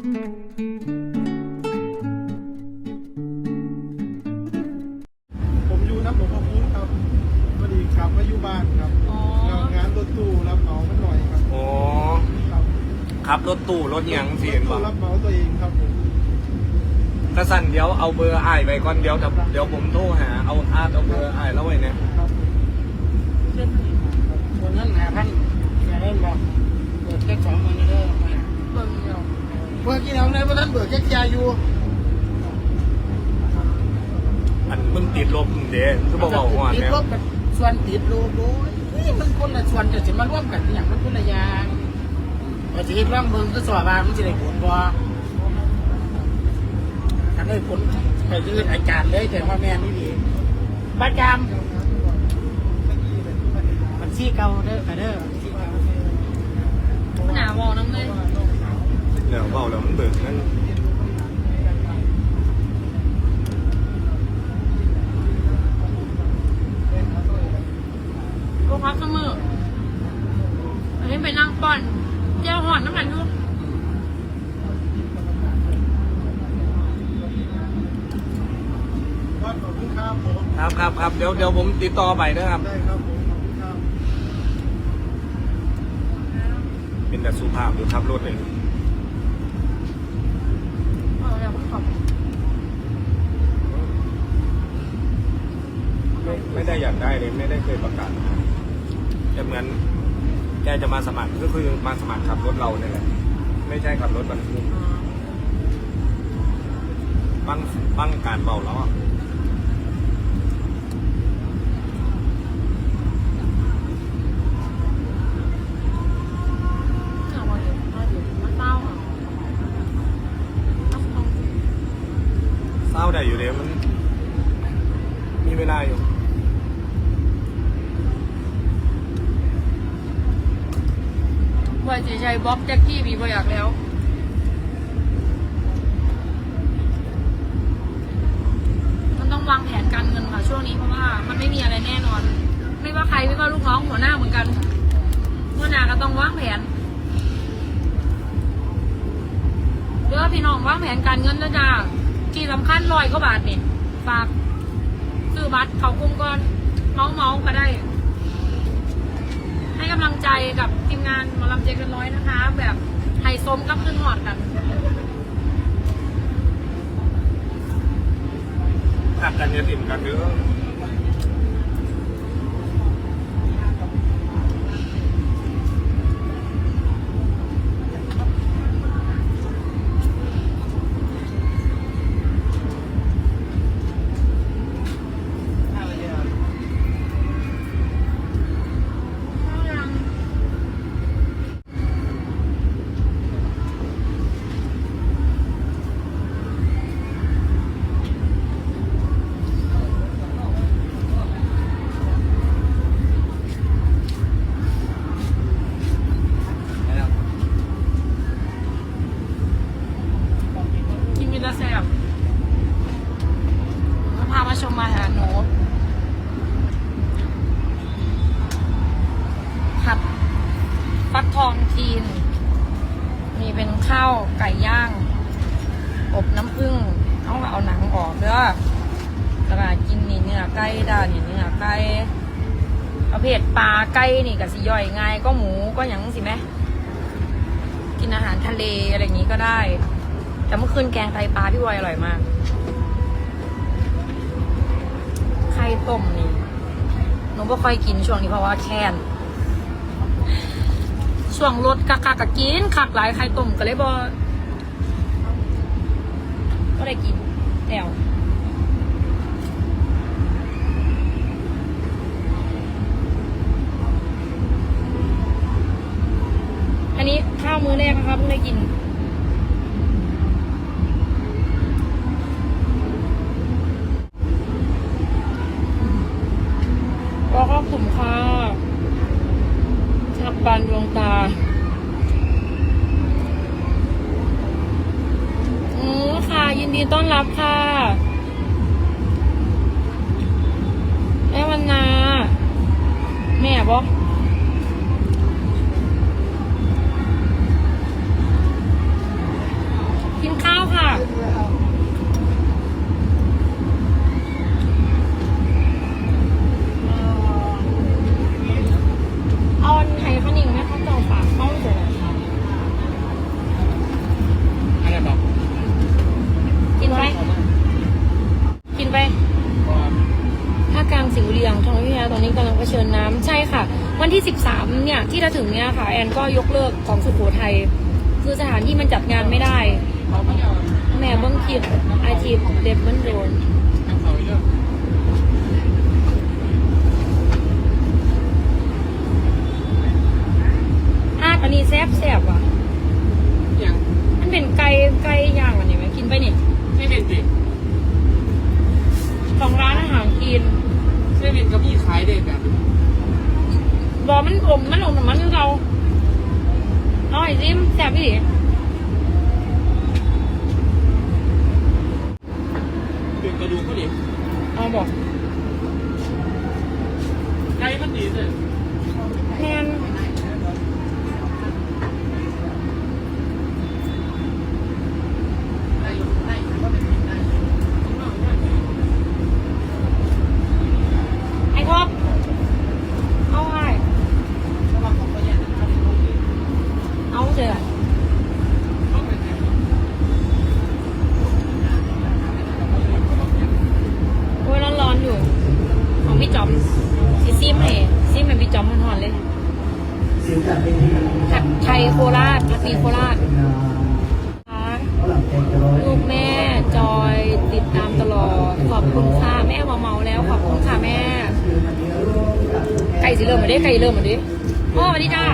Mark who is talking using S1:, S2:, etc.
S1: ผมอยู่น้ำหลวงพ่อคูณครับพอดีขับมาอยู่บ้านครับ
S2: อ๋อ
S1: งานรถตู้รับเหมามันหน่อยครับ
S3: โอ้
S1: ครับ
S3: ขับรถตู้รถหยังสิ
S1: ร
S3: เห็
S1: ถ
S3: น
S1: ตู้
S3: บ่
S1: รับเหมาตัวเองครับผม
S3: กระสันเดี๋ยวเอาเบอร์อ้ายไว้ก่อนเดี๋ยวเดี๋ยวเดี๋ยวผมโทรหาเอาอาร์ตเอาเบอร์อ้ายแล้วไว้เนี่ย
S1: ครับผม
S4: วันนั้นหาพันแม่เล่นบอกเปิดแค่สองมันเด้อ
S2: เบิ่งเดียว
S4: เปิดกี่แล้วในวันนั้นเปิดแค่ยาอยู่
S3: อันมึงติดลมเด้คือบอกว่าหัว
S4: ติด
S3: เนี่ย
S4: ลบกับส่วนติดโลโก้นี่มันคนละส่วนจะสิมาร่วมกันอย่างมันคนละอย่างแต่ที่ร่างเบิ่งก็สอบว่ามันจะได้ผลบ่ถ้าได้ผลไปยืดอาจารย์เลยแต่ว่าแม่ไม่ดีประจำมันซี่เก่าเด้อค่ะเด้อซี่เก่า
S2: หนาวอน้ำเลย
S3: เดี๋ยวเบาแล้วมันเบิกนั่น
S2: ก็พักเสมออันนี้ไปนั่งป้อนเจ้าหอนน้ำมันลูก
S1: วัดขอบคุณครับผม
S3: ครับครับครับเดี๋ยวเดี๋ยวผมติดต่อไปนะครับ
S1: ได้ครับผมขอบคุณครับ
S3: เป็นแต่สุภาพหรือขับรถเลย
S2: เออเดี๋ยวผมขอบ
S3: ไม่ไม่ได้อยากได้เลยไม่ได้เคยประกาศแต่เหมือนแกจะมาสมัครก็คือมาสมัครขับรถเราเนี่ยแหละไม่ใช่ขับรถบรรทุก ปั้งปั้งการเบาแล้วอะ
S2: หนาวอเดี๋ยวเดี๋ยวมันเศร้าอะเอาของ
S3: เศร้า ได้อยู่เดี๋ยวมัน มีเวลาอยู่
S2: ว่าจะใช้บล็อกแจ็คกี้บีบอยากแล้ว มันต้องวางแผนการเงินค่ะช่วงนี้เพราะว่ามันไม่มีอะไรแน่นอน ไม่ว่าใครไม่ว่าลูกน้องหัวหน้าเหมือนกันหัวหน้าก็ต้องวางแผนเดี๋ยวพี่น้องวางแผนการเงินแล้วจ้า ที่สำคัญลอยกว่าบาทนี่ฝากซื้อบัตรเขากลุ่มก่อนเมาส์เมาส์ก็ได้ ให้กำลังใจกับทีมงานหมอลำเจกันร้อยนะคะ แบบไฮซมกับขึ้นหอดกัน
S3: หักกันจะติ่มกันเยอะ
S2: กินมิลาแซบพามาชมอาหารหนูผัดฟักทองจีน มีเป็นข้าวไก่ย่าง อบน้ำผึ้งต้องเอาหนังออกเด้อแล้วก็กินนี่เนื้อไก่ด้านนี่เนื้อไก่ประเภทปลาไก่นี่ก็สิย่อยง่ายก็หมูก็หยังสิแม่กินอาหารทะเลอะไรอย่างนี้ก็ได้ แต่เมื่อคืนแกงไตปลาพี่วอยอร่อยมาก ไข่ต้มนี่หนูไม่ค่อยกินช่วงนี้เพราะว่าแค้นช่วงรถกักกักะกินคักหลายไข่ต้มก็เลยบอก็ได้กินแล้วอันนี้ข้าวมื้อแรกนะครับเพิ่งได้กิน อบคุณค่ะชับปานดวงตาอือค่ะ ยินดีต้อนรับค่ะแม่วันนา แม่บอก ผชิญน้ำใช่ค่ะ วันที่ 13 เนี่ยที่จะถึงเนี่ยค่ะ แอนก็ยกเลิกของสุโขทัยคือสถานที่มันจัดงานไม่ได้
S4: เขาไม่เอา
S2: แม่เบิ้งคิดไอทีเด็บมันโดน
S4: ทำเขาเยอะ
S2: อาดอันนี้แซ่บแซ่บว่ะ
S4: อย่าง
S2: มันเป็นไก่ไก่ย่างอันนี้ไหมกินไปนี่
S4: ไม่เป็นสิ
S2: ของร้านอาหารกิน
S4: ไม่เป็น ได้แบบ
S2: บอมันอมมันอมน้ำมันคือเราเอาไอ้ซิมแซ่บพี่ดิ
S4: เป็นกระดูกเขาดิ
S2: เอาบอก
S4: ไก่มันดีเลย
S2: แมนไอ้ท็อปเอาไอ้เอาเจอโอ้ยร้อนๆอยู่ ของพี่จอมสิซิมให้ซิมให้พี่จ อมมันหอนๆเลยผัดไทยโคราชผัดหมีโคราชลูกแม่จอยติดตามตลอด ขอบคุณค่ะแม่มาเมาแล้ว ขอบคุณค่ะแม่ ไก่สิเริ่มมาดิไก่เริ่มมาดิพ่อสวัสดีจ้า